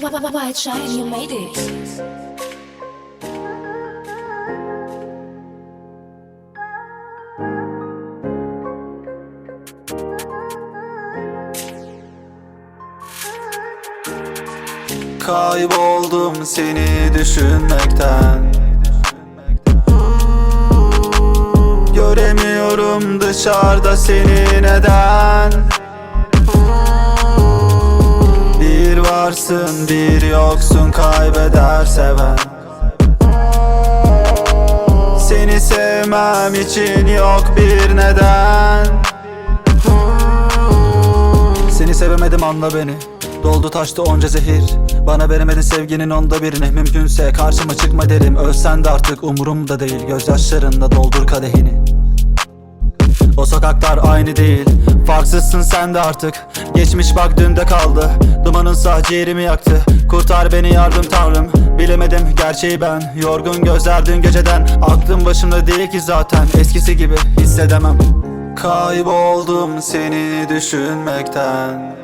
White shine, you made it. Kayboldum seni düşünmekten Göremiyorum dışarıda seni neden varsın bir yoksun kaybeder seven. Seni sevmem için yok bir neden. Seni sevemedim anla beni. Doldu taştı onca zehir. Bana veremedin sevginin onda birini. Mümkünse karşıma çıkma derim. Ölsen de artık umurumda değil. Gözyaşlarınla doldur kadehini. O sokaklar aynı değil. Farksızsın sen de artık. Geçmiş bak dünde kaldı. Dumanın sağ ciğerimi yaktı. Kurtar beni yardım tanrım. Bilemedim gerçeği ben. Yorgun gözler dün geceden. Aklım başımda değil ki zaten. Eskisi gibi hissedemem. Kayboldum seni düşünmekten.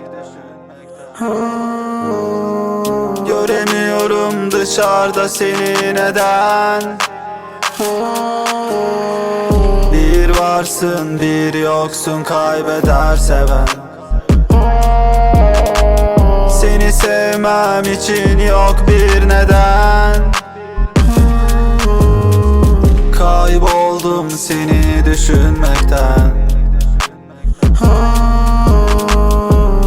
Göremiyorum dışarıda seni neden? Bir varsın bir yoksun kaybeder seven Seni sevmem için yok bir neden. Kayboldum seni düşünmekten.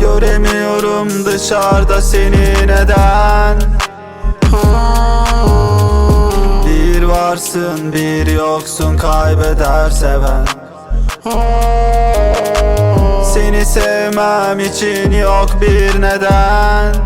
Göremiyorum dışarıda seni neden. Bir varsın bir yoksun kaybeder seven. Seni sevmem için yok bir neden